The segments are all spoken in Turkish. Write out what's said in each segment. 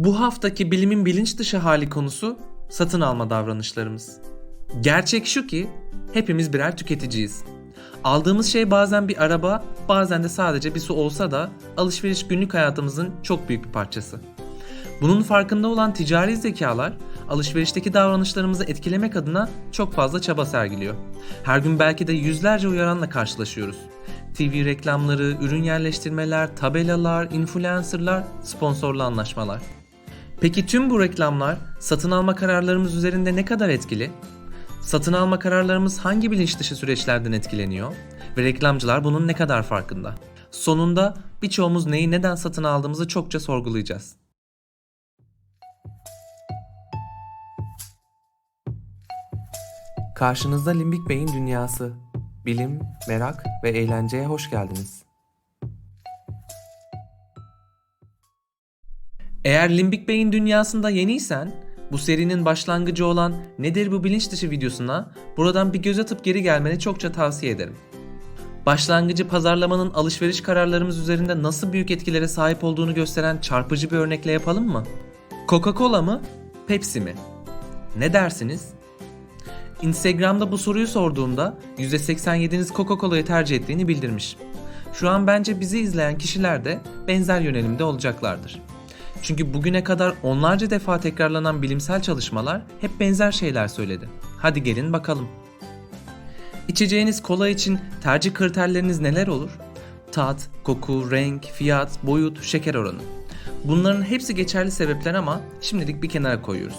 Bu haftaki bilimin bilinç dışı hali konusu satın alma davranışlarımız. Gerçek şu ki hepimiz birer tüketiciyiz. Aldığımız şey bazen bir araba, bazen de sadece bir su olsa da alışveriş günlük hayatımızın çok büyük bir parçası. Bunun farkında olan ticari zekalar alışverişteki davranışlarımızı etkilemek adına çok fazla çaba sergiliyor. Her gün belki de yüzlerce uyaranla karşılaşıyoruz. TV reklamları, ürün yerleştirmeler, tabelalar, influencerlar, sponsorlu anlaşmalar. Peki tüm bu reklamlar satın alma kararlarımız üzerinde ne kadar etkili? Satın alma kararlarımız hangi bilinç dışı süreçlerden etkileniyor ve reklamcılar bunun ne kadar farkında? Sonunda birçoğumuz neyi neden satın aldığımızı çokça sorgulayacağız. Karşınızda Limbik Bey'in dünyası. Bilim, merak ve eğlenceye hoş geldiniz. Eğer Limbik Bey'in dünyasında yeniysen, bu serinin başlangıcı olan Nedir bu bilinç dışı videosuna buradan bir göz atıp geri gelmeni çokça tavsiye ederim. Başlangıcı pazarlamanın alışveriş kararlarımız üzerinde nasıl büyük etkilere sahip olduğunu gösteren çarpıcı bir örnekle yapalım mı? Coca-Cola mı? Pepsi mi? Ne dersiniz? Instagram'da bu soruyu sorduğumda %87'niz Coca-Cola'yı tercih ettiğini bildirmiş. Şu an bence bizi izleyen kişiler de benzer yönelimde olacaklardır. Çünkü bugüne kadar onlarca defa tekrarlanan bilimsel çalışmalar hep benzer şeyler söyledi. Hadi gelin bakalım. İçeceğiniz kola için tercih kriterleriniz neler olur? Tat, koku, renk, fiyat, boyut, şeker oranı. Bunların hepsi geçerli sebepler ama şimdilik bir kenara koyuyoruz.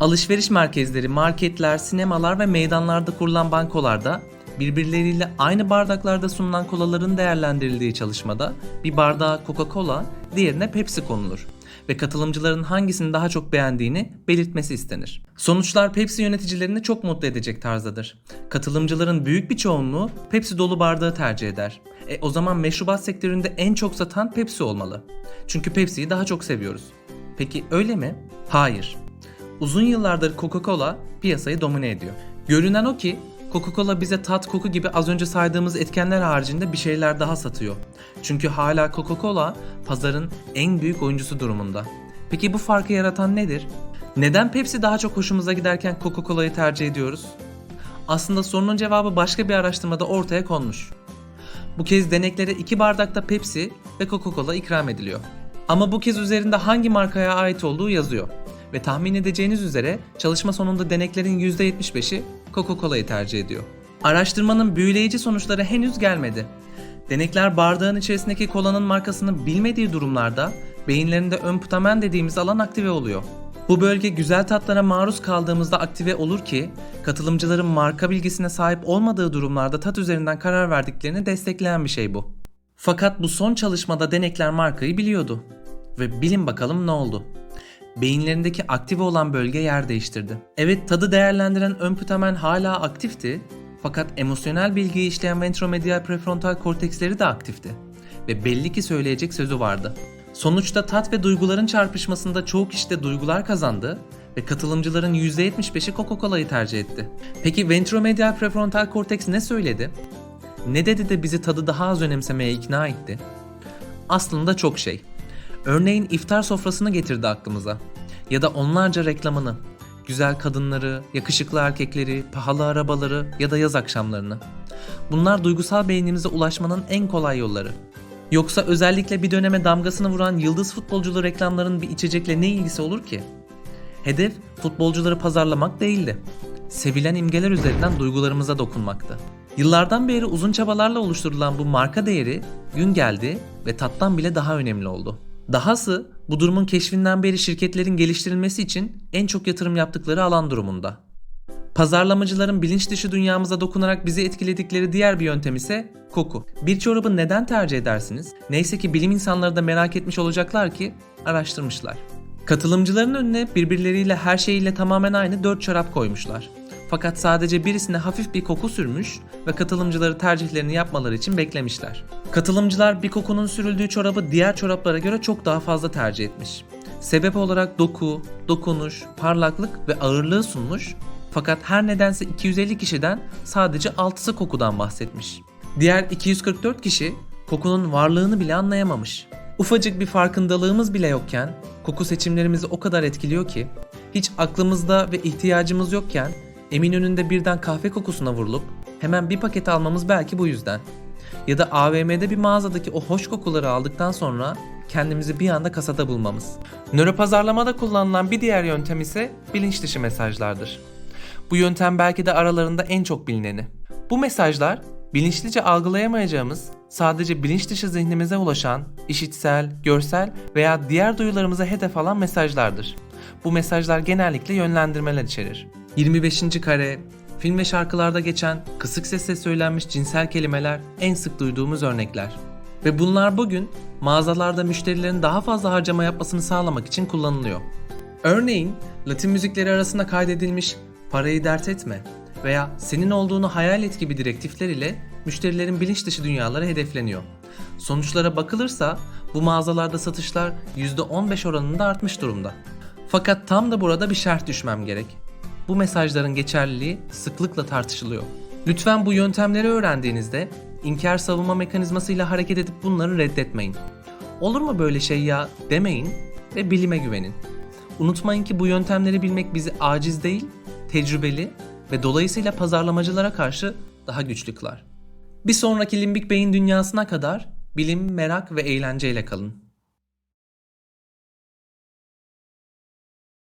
Alışveriş merkezleri, marketler, sinemalar ve meydanlarda kurulan bankolarda birbirleriyle aynı bardaklarda sunulan kolaların değerlendirildiği çalışmada bir bardağa Coca-Cola, diğerine Pepsi konulur ve katılımcıların hangisini daha çok beğendiğini belirtmesi istenir. Sonuçlar Pepsi yöneticilerini çok mutlu edecek tarzdadır. Katılımcıların büyük bir çoğunluğu Pepsi dolu bardağı tercih eder. E o zaman meşrubat sektöründe en çok satan Pepsi olmalı. Çünkü Pepsi'yi daha çok seviyoruz. Peki öyle mi? Hayır. Uzun yıllardır Coca-Cola piyasayı domine ediyor. Görünen o ki Coca-Cola bize tat koku gibi az önce saydığımız etkenler haricinde bir şeyler daha satıyor. Çünkü hala Coca-Cola pazarın en büyük oyuncusu durumunda. Peki bu farkı yaratan nedir? Neden Pepsi daha çok hoşumuza giderken Coca-Cola'yı tercih ediyoruz? Aslında sorunun cevabı başka bir araştırmada ortaya konmuş. Bu kez deneklere iki bardakta Pepsi ve Coca-Cola ikram ediliyor. Ama bu kez üzerinde hangi markaya ait olduğu yazıyor. Ve tahmin edeceğiniz üzere çalışma sonunda deneklerin %75'i Coca-Cola'yı tercih ediyor. Araştırmanın büyüleyici sonuçları henüz gelmedi. Denekler bardağın içerisindeki kolanın markasını bilmediği durumlarda beyinlerinde ön putamen dediğimiz alan aktive oluyor. Bu bölge güzel tatlara maruz kaldığımızda aktive olur ki katılımcıların marka bilgisine sahip olmadığı durumlarda tat üzerinden karar verdiklerini destekleyen bir şey bu. Fakat bu son çalışmada denekler markayı biliyordu. Ve bilin bakalım ne oldu? Beyinlerindeki aktive olan bölge yer değiştirdi. Evet tadı değerlendiren ön putamen hala aktifti fakat emosyonel bilgiyi işleyen ventromedial prefrontal korteksleri de aktifti. Ve belli ki söyleyecek sözü vardı. Sonuçta tat ve duyguların çarpışmasında çoğu kişi de duygular kazandı ve katılımcıların %75'i Coca-Cola'yı tercih etti. Peki ventromedial prefrontal korteks ne söyledi? Ne dedi de bizi tadı daha az önemsemeye ikna etti? Aslında çok şey. Örneğin iftar sofrasını getirdi aklımıza. Ya da onlarca reklamını. Güzel kadınları, yakışıklı erkekleri, pahalı arabaları ya da yaz akşamlarını. Bunlar duygusal beynimize ulaşmanın en kolay yolları. Yoksa özellikle bir döneme damgasını vuran yıldız futbolculu reklamların bir içecekle ne ilgisi olur ki? Hedef futbolcuları pazarlamak değildi. Sevilen imgeler üzerinden duygularımıza dokunmaktı. Yıllardan beri uzun çabalarla oluşturulan bu marka değeri gün geldi ve tattan bile daha önemli oldu. Dahası bu durumun keşfinden beri şirketlerin geliştirilmesi için en çok yatırım yaptıkları alan durumunda. Pazarlamacıların bilinç dışı dünyamıza dokunarak bizi etkiledikleri diğer bir yöntem ise koku. Bir çorabı neden tercih edersiniz? Neyse ki bilim insanları da merak etmiş olacaklar ki araştırmışlar. Katılımcıların önüne birbirleriyle her şeyiyle tamamen aynı 4 çorap koymuşlar. Fakat sadece birisine hafif bir koku sürmüş ve katılımcıları tercihlerini yapmaları için beklemişler. Katılımcılar bir kokunun sürüldüğü çorabı diğer çoraplara göre çok daha fazla tercih etmiş. Sebep olarak doku, dokunuş, parlaklık ve ağırlığı sunmuş fakat her nedense 250 kişiden sadece 6'sı kokudan bahsetmiş. Diğer 244 kişi kokunun varlığını bile anlayamamış. Ufacık bir farkındalığımız bile yokken koku seçimlerimizi o kadar etkiliyor ki hiç aklımızda ve ihtiyacımız yokken Eminönü'nde birden kahve kokusuna vurulup hemen bir paket almamız belki bu yüzden. Ya da AVM'de bir mağazadaki o hoş kokuları aldıktan sonra kendimizi bir anda kasada bulmamız. Nöropazarlamada kullanılan bir diğer yöntem ise bilinç dışı mesajlardır. Bu yöntem belki de aralarında en çok bilineni. Bu mesajlar bilinçlice algılayamayacağımız, sadece bilinç dışı zihnimize ulaşan, işitsel, görsel veya diğer duyularımıza hedef alan mesajlardır. Bu mesajlar genellikle yönlendirmeler içerir. 25. kare, film ve şarkılarda geçen kısık sesle söylenmiş cinsel kelimeler en sık duyduğumuz örnekler. Ve bunlar bugün mağazalarda müşterilerin daha fazla harcama yapmasını sağlamak için kullanılıyor. Örneğin Latin müzikleri arasında kaydedilmiş parayı dert etme veya senin olduğunu hayal et gibi direktifler ile müşterilerin bilinç dışı dünyaları hedefleniyor. Sonuçlara bakılırsa bu mağazalarda satışlar %15 oranında artmış durumda. Fakat tam da burada bir şart düşmem gerek. Bu mesajların geçerliliği sıklıkla tartışılıyor. Lütfen bu yöntemleri öğrendiğinizde inkar savunma mekanizmasıyla hareket edip bunları reddetmeyin. Olur mu böyle şey ya demeyin ve bilime güvenin. Unutmayın ki bu yöntemleri bilmek bizi aciz değil, tecrübeli ve dolayısıyla pazarlamacılara karşı daha güçlü kılar. Bir sonraki limbik beyin dünyasına kadar bilim, merak ve eğlenceyle kalın.